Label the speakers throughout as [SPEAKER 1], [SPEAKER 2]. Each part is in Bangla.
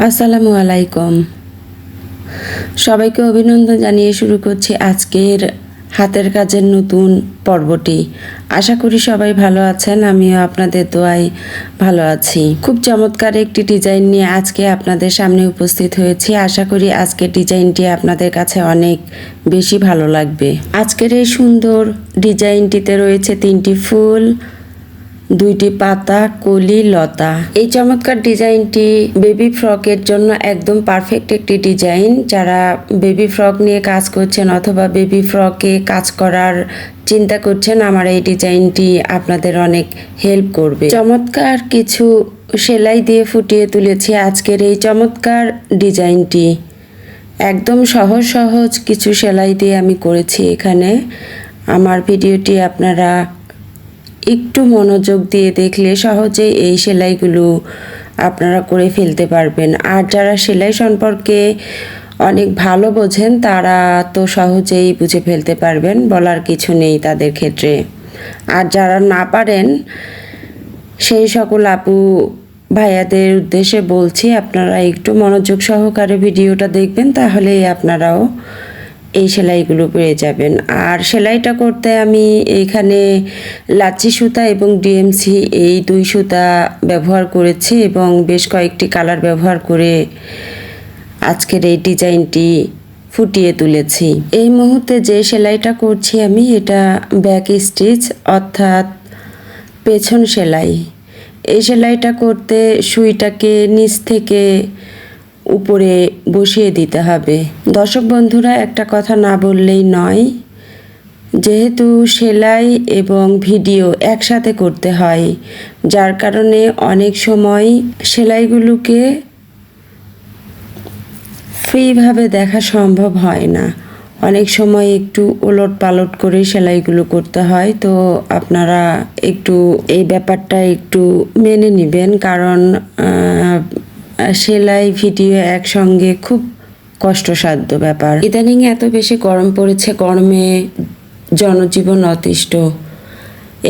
[SPEAKER 1] আসসালামু আলাইকুম। সবাইকে অভিনন্দন জানিয়ে শুরু করছি আজকের হাতের কাজের নতুন পর্বটি। আশা করি সবাই ভালো আছেন, আমিও আপনাদের দোয়ায় ভালো আছি। খুব চমৎকার একটি ডিজাইন নিয়ে আজকে আপনাদের সামনে উপস্থিত হয়েছি। আশা করি আজকের ডিজাইনটি আপনাদের কাছে অনেক বেশি ভালো লাগবে। আজকের এই সুন্দর ডিজাইনটিতে রয়েছে তিনটি ফুল দুইটি পাতা, কলি, লতা। এই চমৎকার ডিজাইনটি বেবি ফ্রকের জন্য একদম পারফেক্ট একটি ডিজাইন। যারা বেবি ফ্রক নিয়ে কাজ করছেন অথবা বেবি ফ্রকে কাজ করার চিন্তা করছেন, আমার এই ডিজাইনটি আপনাদের অনেক হেল্প করবে। চমৎকার কিছু সেলাই দিয়ে ফুটিয়ে তুলেছি আজকের এই চমৎকার ডিজাইনটি। একদম সহজ সহজ কিছু সেলাই দিয়ে আমি করেছি এখানে। আমার ভিডিওটি আপনারা একটু মনোযোগ দিয়ে দেখলে সহজেই এই সেলাইগুলো আপনারা করে ফেলতে পারবেন। আর যারা সেলাই সম্পর্কে অনেক ভালো বোঝেন, তারা তো সহজেই বুঝে ফেলতে পারবেন, বলার কিছু নেই তাদের ক্ষেত্রে। আর যারা না পারেন, সেই সকল আপু ভাইয়াদের উদ্দেশ্যে বলছি, আপনারা একটু মনোযোগ সহকারে ভিডিওটা দেখবেন, তাহলেই আপনারাও এই সেলাইগুলো পেয়ে যাবেন। আর সেলাইটা করতে আমি এইখানে লাচি সুতা এবং ডিএমসি এই দুই সুতা ব্যবহার করেছি এবং বেশ কয়েকটি কালার ব্যবহার করে আজকের এই ডিজাইনটি ফুটিয়ে তুলেছি। এই মুহূর্তে যে সেলাইটা করছি আমি, এটা ব্যাক স্টিচ অর্থাৎ পেছন সেলাই। এই সেলাইটা করতে সুইটাকে নিচ থেকে উপরে বসিয়ে দিতে হবে। দর্শক বন্ধুরা, একটা কথা না বললেই নয়, যেহেতু সেলাই এবং ভিডিও একসাথে করতে হয়, যার কারণে অনেক সময় সেলাইগুলোকে ফ্রিভাবে দেখা সম্ভব হয় না। অনেক সময় একটু ওলট পালট করে সেলাইগুলো করতে হয়, তো আপনারা একটু এই ব্যাপারটা একটু মেনে নেবেন, কারণ সেলাই, ভিডিও একসঙ্গে খুব কষ্টসাধ্য ব্যাপার। ইদানিং এত বেশি গরম পড়েছে, গরমে জনজীবন অতিষ্ঠ।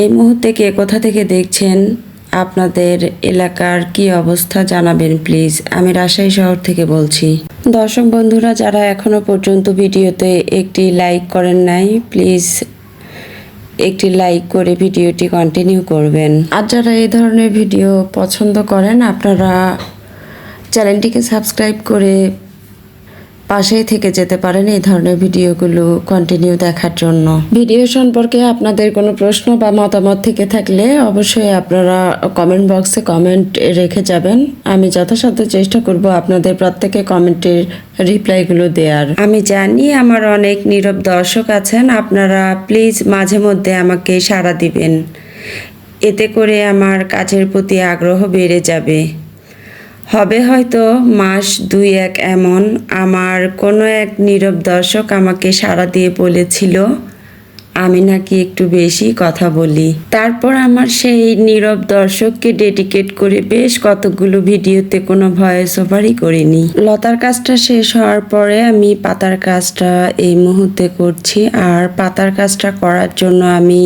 [SPEAKER 1] এই মুহূর্তে কে কোথা থেকে দেখছেন আপনাদের এলাকার কি অবস্থা জানাবেন প্লিজ। আমি রাজশাহী শহর থেকে বলছি। দর্শক বন্ধুরা, যারা এখনও পর্যন্ত ভিডিওতে একটি লাইক করেন নাই, প্লিজ একটি লাইক করে ভিডিওটি কন্টিনিউ করবেন। আর যারা এই ধরনের ভিডিও পছন্দ করেন, আপনারা চ্যানেলটিকে সাবস্ক্রাইব করে পাশেই থেকে যেতে পারেন এই ধরনের ভিডিওগুলো কন্টিনিউ দেখার জন্য। ভিডিও সম্পর্কে আপনাদের কোনো প্রশ্ন বা মতামত থেকে থাকলে অবশ্যই আপনারা কমেন্ট বক্সে কমেন্ট রেখে যাবেন। আমি যথাসাধ্য চেষ্টা করব আপনাদের প্রত্যেকে কমেন্টের রিপ্লাইগুলো দেওয়ার আমি জানি আমার অনেক নীরব দর্শক আছেন, আপনারা প্লিজ মাঝে মধ্যে আমাকে সাড়া দিবেন। এতে করে আমার কাজের প্রতি আগ্রহ বেড়ে যাবে। হবে হয়তো মাস দুই এক এমন। আমার কোনো এক নীরব দর্শক আমাকে সাড়া দিয়ে বলেছিল, আমি নাকি একটু বেশি কথা বলি। তারপর আমার সেই নীরব দর্শককে ডেডিকেট করে বেশ কতগুলো ভিডিওতে কোনো ভয়েস ওভারই করিনি। লতার কাজটা শেষ হওয়ার পরে আমি পাতার কাজটা এই মুহূর্তে করছি। আর পাতার কাজটা করার জন্য আমি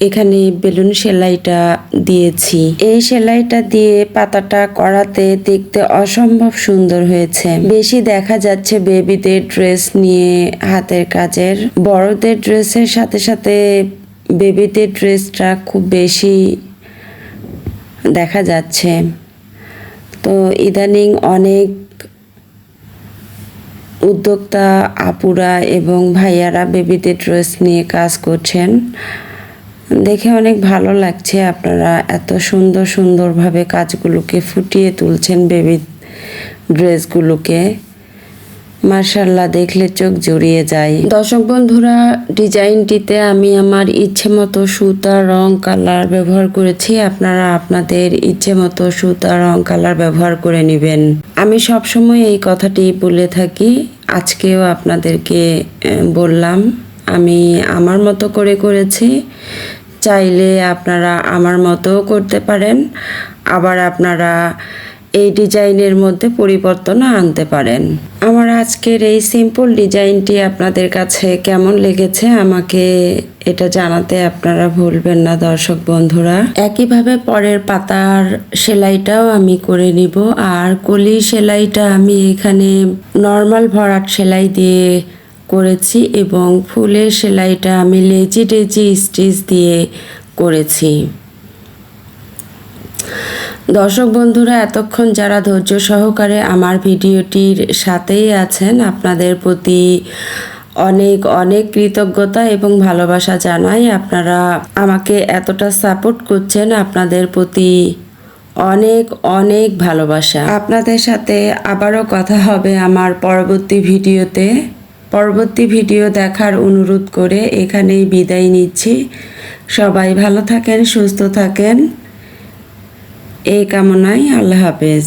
[SPEAKER 1] এখানে বেলুন সেলাইটা দিয়েছি। এই সেলাইটা দিয়ে পাতাটা করাতে দেখতে অসম্ভব সুন্দর হয়েছে। বেশি দেখা যাচ্ছে বেবিদের ড্রেস নিয়ে হাতের কাজের। বড়দের ড্রেসের সাথে সাথে বেবিদের ড্রেসটা খুব বেশি দেখা যাচ্ছে। তো ইদানিং অনেক উদ্যোক্তা, আপুরা এবং ভাইয়ারা বেবিদের ড্রেস নিয়ে কাজ করছেন। দেখে অনেক ভালো লাগছে আপনারা এত সুন্দর সুন্দরভাবে কাজগুলোকে ফুটিয়ে তুলছেন বেবি ড্রেসগুলোকে মার্শাল্লাহ দেখলে চোখ জড়িয়ে যায়। দর্শক বন্ধুরা, ডিজাইনটিতে আমি আমার ইচ্ছে মতো সুতা, রং, কালার ব্যবহার করেছি। আপনারা আপনাদের ইচ্ছে মতো সুতা, রং, কালার ব্যবহার করে নেবেন। আমি সবসময় এই কথাটি বলে থাকি। আজকেও আপনাদেরকে বললাম আমি আমার মতো করে করেছি। চাইলে আপনারা আমার মতোও করতে পারেন। আবার আপনারা এই ডিজাইনের মধ্যে পরিবর্তন আনতে পারেন। আমার আজকের এই সিম্পল ডিজাইনটি আপনাদের কাছে কেমন লেগেছে আমাকে এটা জানাতে আপনারা ভুলবেন না দর্শক বন্ধুরা। একইভাবে পরের পাতার সেলাইটাও আমি করে নিব। আর কলি সেলাইটা আমি এখানে নর্মাল ভরাট সেলাই দিয়ে করেছি এবং ফুলের সেলাইটা আমি লেজি টেজি স্টিচ দিয়ে করেছি। দর্শক বন্ধুরা, এতক্ষণ যারা ধৈর্য সহকারে আমার ভিডিওটির সাথেই আছেন, আপনাদের প্রতি অনেক অনেক কৃতজ্ঞতা এবং ভালোবাসা জানাই। আপনারা আমাকে এতটা সাপোর্ট করছেন, আপনাদের প্রতি অনেক অনেক ভালোবাসা। আপনাদের সাথে আবারও কথা হবে আমার পরবর্তী ভিডিওতে। পরবর্তী ভিডিও দেখার অনুরোধ করে এখানেই বিদায় নিচ্ছি। সবাই ভালো থাকেন, সুস্থ থাকেন। এই কামনায় আল্লাহ হাফেজ।